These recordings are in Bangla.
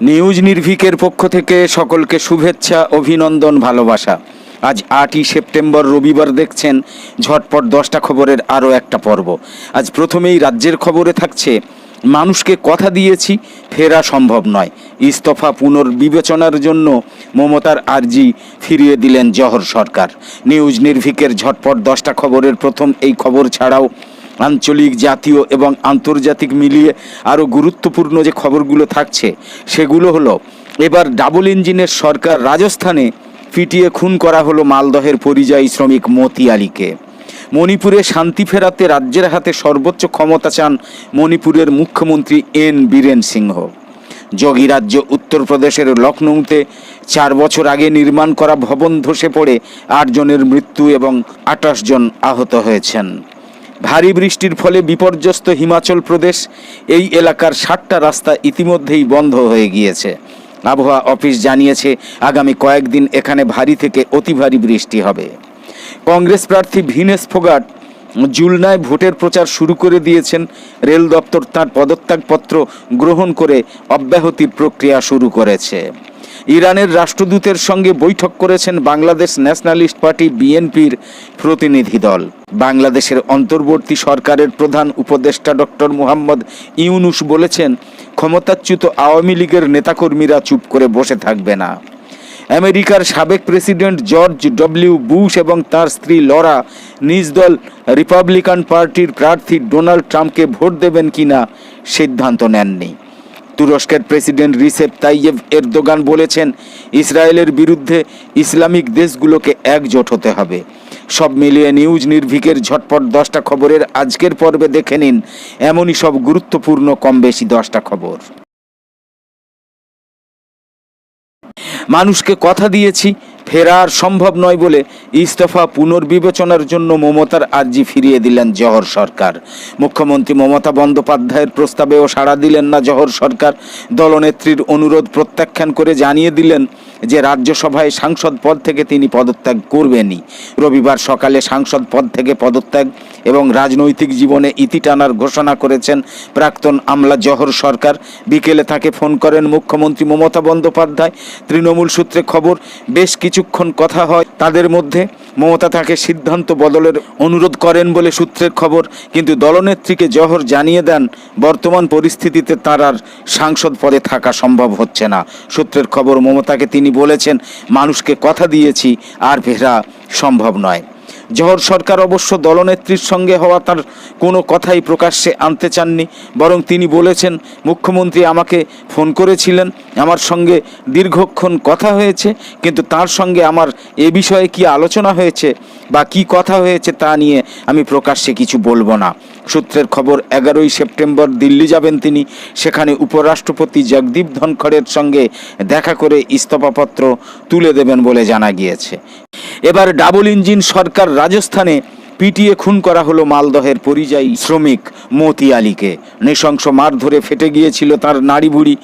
নিউজ নির্ভিকের পক্ষ থেকে সকলকে শুভেচ্ছা, অভিনন্দন, ভালোবাসা। আজ আটই সেপ্টেম্বর, রবিবার দেখছেন ঝটপট দশটা খবরের আরও একটা পর্ব। আজ প্রথমেই রাজ্যের খবরে থাকছে, মানুষকে কথা দিয়েছি, ফেরা সম্ভব নয়। ইস্তফা পুনর্বিবেচনার জন্য মমতার আর্জি ফিরিয়ে দিলেন জহর সরকার। নিউজ নির্ভিকের ঝটপট দশটা খবরের প্রথম এই খবর ছাড়াও আঞ্চলিক, জাতীয় এবং আন্তর্জাতিক মিলিয়ে আরও গুরুত্বপূর্ণ যে খবরগুলো থাকছে, সেগুলো হলো, এবার ডাবল ইঞ্জিনের সরকার রাজস্থানে পিটিয়ে খুন করা হলো মালদহের পরিযায়ী শ্রমিক মতি আলীকে। মণিপুরে শান্তি ফেরাতে রাজ্যের হাতে সর্বোচ্চ ক্ষমতা চান মণিপুরের মুখ্যমন্ত্রী এন বীরেন সিংহ। যোগী রাজ্য উত্তরপ্রদেশের লখনৌতে চার বছর আগে নির্মাণ করা ভবন ধসে পড়ে আটজনের মৃত্যু এবং আঠাশ জন আহত হয়েছেন। ভারী বৃষ্টির ফলে বিপর্যস্ত হিমাচল প্রদেশ, এই এলাকার ষাটটা রাস্তা ইতিমধ্যেই বন্ধ হয়ে গিয়েছে। আবহাওয়া অফিস জানিয়েছে, আগামী কয়েকদিন এখানে ভারী থেকে অতি ভারী বৃষ্টি হবে। কংগ্রেস প্রার্থী ভিনেস ফোগাট জুলনায় ভোটের প্রচার শুরু করে দিয়েছেন। রেল দপ্তর তার পদত্যাগপত্র গ্রহণ করে অব্যাহতির প্রক্রিয়া শুরু করেছে। ইরানের রাষ্ট্রদূতের সঙ্গে বৈঠক করেছেন বাংলাদেশ ন্যাশনালিস্ট পার্টি বিএনপির প্রতিনিধি দল। বাংলাদেশের অন্তর্বর্তী সরকারের প্রধান উপদেষ্টা ডক্টর মুহাম্মদ ইউনুস বলেছেন, ক্ষমতাচ্যুত আওয়ামী লীগের নেতাকর্মীরা চুপ করে বসে থাকবে না। আমেরিকার সাবেক প্রেসিডেন্ট জর্জ ডব্লিউ বুশ এবং তার স্ত্রী লরা নিজ দল রিপাবলিকান পার্টির প্রার্থী ডোনাল্ড ট্রাম্পকে ভোট দেবেন কিনা সিদ্ধান্ত নেননি। তুরস্কের প্রেসিডেন্ট রিসেপ তাইয়েব এরদোগান বলেছেন, ইসরায়েলের বিরুদ্ধে ইসলামিক দেশগুলোকে একজোট হতে হবে। সব মিলিয়ে নিউজ নির্ভিকের ঝটপট দশটা খবরের আজকের পর্বে দেখে নিন, এমনই সব গুরুত্বপূর্ণ, কম বেশি দশটা খবর। মানুষকে কথা দিয়েছি ফেরা আর সম্ভব নয় বলে ইস্তফা পুনর্বিবেচনার জন্য মমতার আর্জি ফিরিয়ে দিলেন জহর সরকার। মুখ্যমন্ত্রী মমতা বন্দ্যোপাধ্যায়ের প্রস্তাবেও সাড়া দিলেন না জহর সরকার। দলনেত্রীর অনুরোধ প্রত্যাখ্যান করে জানিয়ে দিলেন যে, রাজ্যসভায় সাংসদ পদ থেকে তিনি পদত্যাগ করবেনই। রবিবার সকালে সাংসদ পদ থেকে পদত্যাগ এবং রাজনৈতিক জীবনে ইতি টানার ঘোষণা করেছেন প্রাক্তন আমলা জহর সরকার। বিকেলে তাকে ফোন করেন মুখ্যমন্ত্রী মমতা বন্দ্যোপাধ্যায়। তৃণমূল সূত্রে খবর, বেশ কিছুক্ষণ কথা হয়, তাদের মধ্যে মমতা তাকে সিদ্ধান্ত বদলের অনুরোধ করেন বলে সূত্রের খবর, কিন্তু দলনেত্রীকে জহর জানিয়ে দেন, বর্তমান পরিস্থিতিতে তার আর সাংসদ পদে থাকা সম্ভব হচ্ছে না। সূত্রের খবর মমতাকে তিনি বলেছেন, মানুষকে কথা দিয়েছি, আর ফেরা সম্ভব নয়। জহর সরকার অবশ্য দলনেত্রীর সঙ্গে হওয়া তার কোনো কথাই প্রকাশ্যে আনতে চাননি, বরং তিনি বলেছেন, মুখ্যমন্ত্রী আমাকে ফোন করেছিলেন, আমার সঙ্গে দীর্ঘক্ষণ কথা হয়েছে, কিন্তু তার সঙ্গে আমার এ বিষয়ে কি আলোচনা হয়েছে বা কি কথা হয়েছে তা নিয়ে আমি প্রকাশ্যে কিছু বলব না। সূত্রের খবর, এগারোই সেপ্টেম্বর দিল্লি যাবেন তিনি। সেখানে উপরাষ্ট্রপতি জগদীপ ধনখড়ের সঙ্গে দেখা করে ইস্তফাপত্র তুলে দেবেন বলে জানা গিয়েছে। এবার ডাবল ইঞ্জিন সরকার রাজস্থানে পিটিয়ে খুন করা হলো মালদহের পরিযায়ী শ্রমিক মতি আলীকে নৃশংস মার ধরে ফেটে গিয়েছিল তার নাড়ি ভুড়ি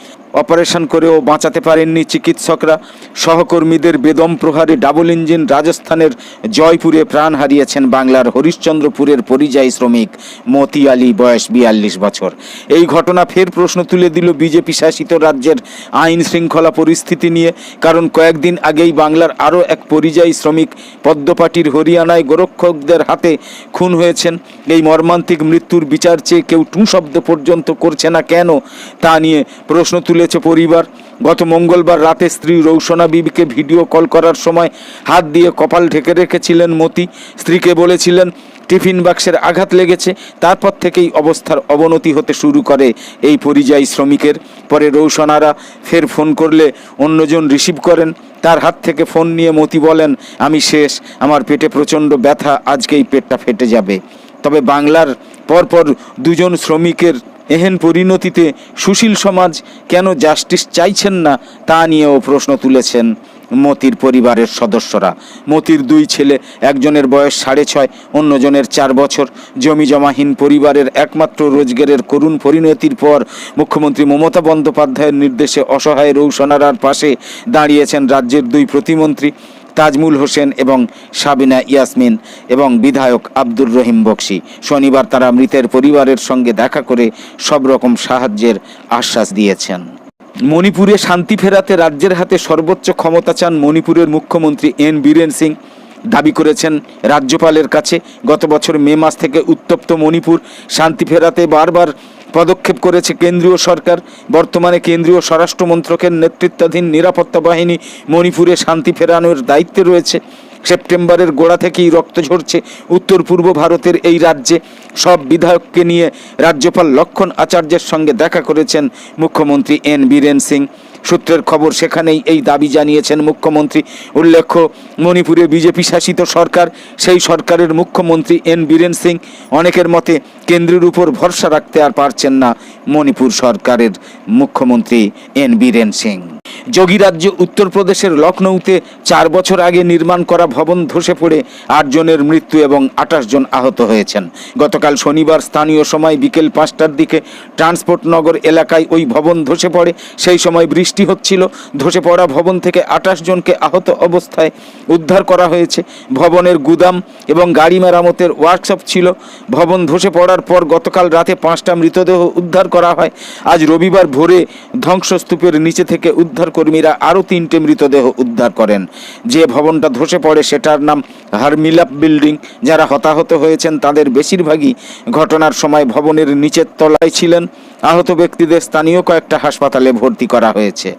অপারেশন করেও বাঁচাতে পারেননি চিকিৎসকরা। সহকর্মীদের বেদম প্রহারে ডাবল ইঞ্জিন রাজস্থানের জয়পুরে প্রাণ হারিয়েছেন বাংলার হরিশ্চন্দ্রপুরের পরিযায়ী শ্রমিক মতি আলী, বয়স বিয়াল্লিশ বছর। এই ঘটনা ফের প্রশ্ন তুলে দিল বিজেপি শাসিত রাজ্যের আইন শৃঙ্খলা পরিস্থিতি নিয়ে। কারণ কয়েকদিন আগেই বাংলার আরও এক পরিযায়ী শ্রমিক পদ্মপাটির হরিয়ানায় গোরক্ষকদের হাতে খুন হয়েছেন। এই মর্মান্তিক মৃত্যুর বিচার চেয়ে কেউ টু শব্দ পর্যন্ত করছে না কেন তা নিয়ে প্রশ্ন তুলেছে পরিবার। গত মঙ্গলবার রাতে স্ত্রী রৌশনা বিবিকে ভিডিও কল করার সময় হাত দিয়ে কপাল ঢেকে রেখেছিলেন মতি। স্ত্রীকে বলেছিলেন, টিফিন বাক্সের আঘাত লেগেছে, তারপর থেকেই অবস্থার অবনতি হতে শুরু করে এই পরিযায়ী শ্রমিকের। পরে রৌশনারা ফের ফোন করলে অন্যজন রিসিভ করেন। তার হাত থেকে ফোন নিয়ে মতি বলেন, আমি শেষ, আমার পেটে প্রচণ্ড ব্যথা, আজকেই পেটটা ফেটে যাবে। তবে বাংলার পরপর দুজন শ্রমিকের এহেন পরিণতিতে সুশীল সমাজ কেন জাস্টিস চাইছেন না তা নিয়েও প্রশ্ন তুলেছেন মতির পরিবারের সদস্যরা। মতির দুই ছেলে, একজনের বয়স সাড়ে ছয়, অন্যজনের চার বছর। জমি জমাহীন পরিবারের একমাত্র রোজগারের করুণ পরিণতির পর মুখ্যমন্ত্রী মমতা বন্দ্যোপাধ্যায়ের নির্দেশে অসহায় রৌশনারার পাশে দাঁড়িয়েছেন রাজ্যের দুই প্রতিমন্ত্রী। তাজমুল হোসেন এবং সাবিনা ইয়াসমিন এবং বিধায়ক আব্দুর রহিম বক্সি। শনিবার তারা মৃতের পরিবারের সঙ্গে দেখা করে সব রকম সাহায্যের আশ্বাস দিয়েছেন। মণিপুরে শান্তি ফেরাতে রাজ্যের হাতে সর্বোচ্চ ক্ষমতা চান মণিপুরের মুখ্যমন্ত্রী এন বীরেন সিং। দাবি করেছেন, রাজ্যপালের কাছে গত বছর মে মাস থেকে উত্তপ্ত মণিপুর, শান্তি ফেরাতে বারবার পদক্ষেপ করেছে কেন্দ্রীয় সরকার। বর্তমানে কেন্দ্রীয় স্বরাষ্ট্র মন্ত্রকের নেতৃত্বাধীন নিরাপত্তা বাহিনী মণিপুরে শান্তি ফেরানোর দায়িত্বে রয়েছে। সেপ্টেম্বরের গোড়া থেকেই রক্ত ঝরছে উত্তর পূর্ব ভারতের এই রাজ্যে। সব বিধায়ককে নিয়ে রাজ্যপাল লক্ষণ আচার্যের সঙ্গে দেখা করেছেন মুখ্যমন্ত্রী এন বীরেন সিং। সূত্রের খবর, সেখানেই এই দাবি জানিয়েছেন মুখ্যমন্ত্রী। উল্লেখ্য, মণিপুরে বিজেপি শাসিত সরকার, সেই সরকারের মুখ্যমন্ত্রী এন বীরেন সিং অনেকের মতে কেন্দ্রের উপর ভরসা রাখতে আর পারছেন না মণিপুর সরকারের মুখ্যমন্ত্রী এন বীরেন সিং। যোগী রাজ্য উত্তরপ্রদেশের লখনৌতে চার বছর আগে নির্মাণ করা ভবন ধসে পড়ে আটজনের মৃত্যু এবং আঠাশ জন আহত হয়েছেন। গতকাল শনিবার স্থানীয় সময় বিকেল পাঁচটার দিকে ট্রান্সপোর্ট নগর এলাকায় ওই ভবন ধসে পড়ে। সেই সময় বৃষ্টি হচ্ছিল। ধসে পড়া ভবন থেকে আঠাশ জনকে আহত অবস্থায় উদ্ধার করা হয়েছে। ভবনের গুদাম এবং গাড়ি মেরামতের ওয়ার্কশপ ছিল। ভবন ধসে পড়ার পর গতকাল রাতে পাঁচটা মৃতদেহ উদ্ধার করা হয়। আজ রবিবার ভোরে ধ্বংসস্তূপের নিচে থেকে উদ্ধার কর্মীরা আরও তিনটে মৃতদেহ উদ্ধার করেন। যে ভবনটা ধসে পড়ে সেটার নাম হারমিলাপ বিল্ডিং। যারা হতাহত হয়েছেন, তাদের বেশিরভাগই ঘটনার সময় ভবনের নিচের তলায় ছিলেন। আহত ব্যক্তিদের স্থানীয় কয়েকটা হাসপাতালে ভর্তি করা হয়েছে।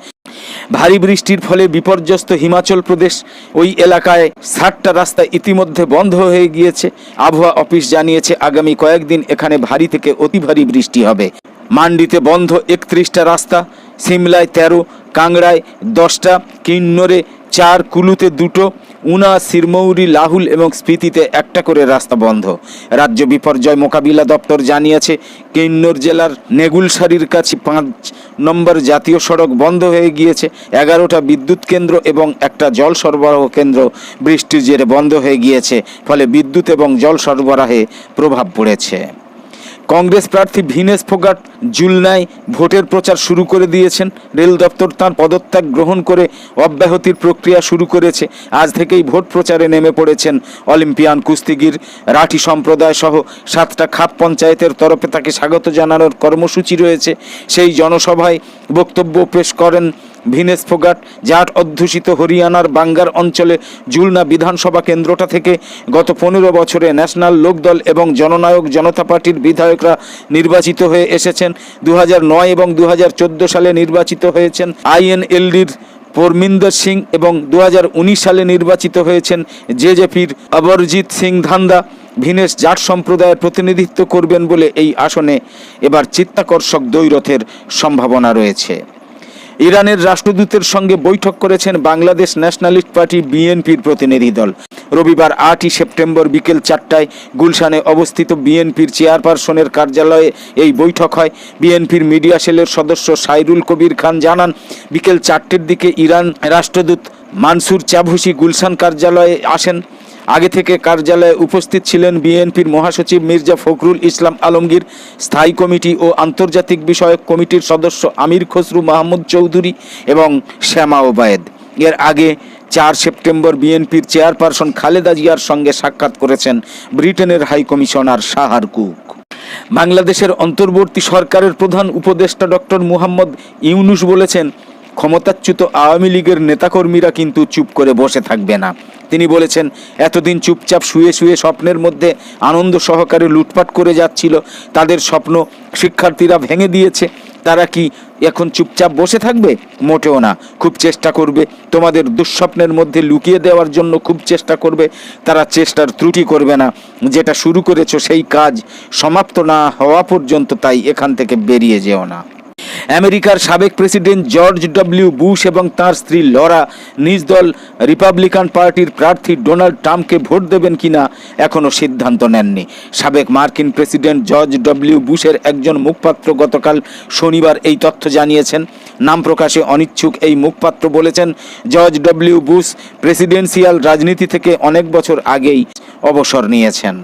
ভারী বৃষ্টির ফলে বিপর্যস্ত হিমাচল প্রদেশ ওই এলাকায় ষাটটা রাস্তা ইতিমধ্যে বন্ধ হয়ে গিয়েছে। আবহাওয়া অফিস জানিয়েছে, আগামী কয়েকদিন এখানে ভারী থেকে অতি ভারী বৃষ্টি হবে। মান্ডিতে বন্ধ একত্রিশটা রাস্তা, সিমলায় তেরো কাংড়ায় দশটা, কিন্নরে চার কুলুতে দুটো, উনা, সিরমৌরি, লাহুল এবং স্পিতিতে একটা করে রাস্তা বন্ধ। রাজ্য বিপর্যয় মোকাবিলা দপ্তর জানিয়েছে, কিন্নর জেলার নেগুলসারির কাছে পাঁচ নম্বর জাতীয় সড়ক বন্ধ হয়ে গিয়েছে, এগারোটা বিদ্যুৎ কেন্দ্র এবং একটা জল সরবরাহ কেন্দ্র বৃষ্টির জেরে বন্ধ হয়ে গিয়েছে, ফলে বিদ্যুৎ এবং জল সরবরাহে প্রভাব পড়েছে। কংগ্রেস প্রার্থী ভিনেশ ফোগাট জুলনায় ভোটের প্রচার শুরু করে দিয়েছেন। রেল দপ্তর তাঁর পদত্যাগ গ্রহণ করে অব্যাহতির প্রক্রিয়া শুরু করেছে। আজ থেকেই ভোট প্রচারে নেমে পড়েছেন অলিম্পিয়ান কুস্তিগির রাঠি সম্প্রদায় সহ সাতটা খাপ পঞ্চায়েতের তরফে তাকে স্বাগত জানানোর কর্মসূচি রয়েছে। সেই জনসভায় বক্তব্য পেশ করেন ভিনেশ ফোগাট, জাট অধ্যুষিত হরিয়ানার বাঙ্গার অঞ্চলে জুলনা বিধানসভা কেন্দ্রটা থেকে গত পনেরো বছরে ন্যাশনাল লোকদল এবং জননায়ক জনতা পার্টির বিধায়করা নির্বাচিত হয়ে এসেছেন। দু এবং দু হাজার চোদ্দ সালে নির্বাচিত হয়েছেন আইএনএলডির পরমিন্দর সিং এবং দু হাজার উনিশ সালে নির্বাচিত হয়েছেন জেজেপির অবরজিৎ সিং ধান্দা। ভিনেশ জাট সম্প্রদায়ের প্রতিনিধিত্ব করবেন বলে এই আসনে এবার চিত্তাকর্ষক দ্বৈরথের সম্ভাবনা রয়েছে। ইরানের রাষ্ট্রদূতের সঙ্গে বৈঠক করেছেন বাংলাদেশ ন্যাশনালিস্ট পার্টি বিএনপির প্রতিনিধি দল। রবিবার আটই সেপ্টেম্বর বিকেল চারটায় গুলশানে অবস্থিত বিএনপির চেয়ারপারসনের কার্যালয়ে এই বৈঠক হয়। বিএনপির মিডিয়া সেলের সদস্য সাইরুল কবির খান জানান, বিকেল চারটের দিকে ইরান রাষ্ট্রদূত মানসুর চাভুসি গুলশান কার্যালয়ে আসেন। আগে থেকে কার্যালয়ে উপস্থিত ছিলেন বিএনপির মহাসচিব মির্জা ফখরুল ইসলাম আলমগীর, স্থায়ী কমিটি ও আন্তর্জাতিক বিষয়ক কমিটির সদস্য আমির খসরু মাহমুদ চৌধুরী এবং শ্যামা ওবায়েদ। এর আগে চার সেপ্টেম্বর বিএনপির চেয়ারপারসন খালেদা জিয়ার সঙ্গে সাক্ষাৎ করেছেন ব্রিটেনের হাই কমিশনার শাহার কুক। বাংলাদেশের অন্তর্বর্তী সরকারের প্রধান উপদেষ্টা ডক্টর মুহাম্মদ ইউনুস বলেছেন, ক্ষমতাচ্যুত আওয়ামী লীগের নেতাকর্মীরা কিন্তু চুপ করে বসে থাকবে না। তিনি বলেছেন, এতদিন চুপচাপ শুয়ে শুয়ে স্বপ্নের মধ্যে আনন্দ সহকারে লুটপাট করে যাচ্ছিল। তাদের স্বপ্ন শিক্ষার্থীরা ভেঙে দিয়েছে। তারা কি এখন চুপচাপ বসে থাকবে? মোটেও না। খুব চেষ্টা করবে। তোমাদের দুঃস্বপ্নের মধ্যে লুকিয়ে দেওয়ার জন্য খুব চেষ্টা করবে। তারা চেষ্টার ত্রুটি করবে না। যেটা শুরু করেছ সেই কাজ সমাপ্ত না হওয়া পর্যন্ত তাই এখান থেকে বেরিয়ে যেও না। আমেরিকার সাবেক প্রেসিডেন্ট জর্জ ডব্লিউ বুশ এবং তার স্ত্রী লরা নিজ দল রিপাবলিকান পার্টির প্রার্থী ডোনাল্ড ট্রাম্পকে ভোট দেবেন কিনা এখনও সিদ্ধান্ত নেননি। সাবেক মার্কিন প্রেসিডেন্ট জর্জ ডব্লিউ বুশের একজন মুখপাত্র গতকাল শনিবার এই তথ্য জানিয়েছেন। নাম প্রকাশে অনিচ্ছুক এই মুখপাত্র বলেছেন, জর্জ ডব্লিউ বুশ প্রেসিডেন্সিয়াল রাজনীতি থেকে অনেক বছর আগেই অবসর নিয়েছেন।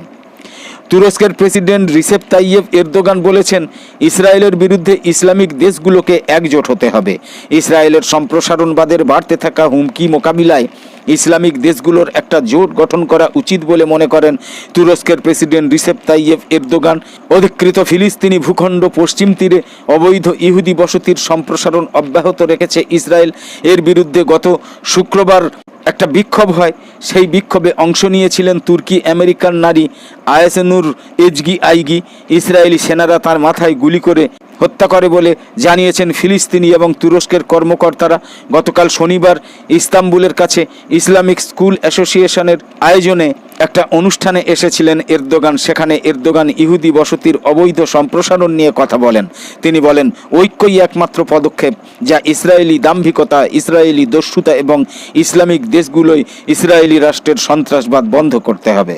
তুরস্কের প্রেসিডেন্ট রিসেপ তাইয়েব এরদোগান বলেছেন, ইসরায়েলের বিরুদ্ধে ইসলামিক দেশগুলোকে একজোট হতে হবে। ইসরায়েলের সম্প্রসারণবাদের বাড়তে থাকা হুমকি মোকাবিলায় ইসলামিক দেশগুলোর একটা জোট গঠন করা উচিত বলে মনে করেন তুরস্কের প্রেসিডেন্ট রিসেপ তাইয়েফ এরদোগান। অধিকৃত ফিলিস্তিনি ভূখণ্ড পশ্চিম তীরে অবৈধ ইহুদি বসতির সম্প্রসারণ অব্যাহত রেখেছে ইসরায়েল। এর বিরুদ্ধে গত শুক্রবার একটা বিক্ষোভ হয়। সেই বিক্ষোভে অংশ নিয়েছিলেন তুর্কি আমেরিকান নারী আয়াসেনুর এজগি আইগি ইসরায়েলি সেনারা তার মাথায় গুলি করে হত্যা করে বলে জানিয়েছেন ফিলিস্তিনি এবং তুরস্কের কর্মকর্তারা। গতকাল শনিবার ইস্তাম্বুলের কাছে ইসলামিক স্কুল অ্যাসোসিয়েশনের আয়োজনে একটা অনুষ্ঠানে এসেছিলেন এরদোগান। সেখানে এরদোগান ইহুদি বসতির অবৈধ সম্প্রসারণ নিয়ে কথা বলেন। তিনি বলেন, ঐক্যই একমাত্র পদক্ষেপ যা ইসরায়েলি দাম্ভিকতা, ইসরায়েলি দস্যুতা এবং ইসলামিক দেশগুলোই ইসরায়েলি রাষ্ট্রের সন্ত্রাসবাদ বন্ধ করতে হবে।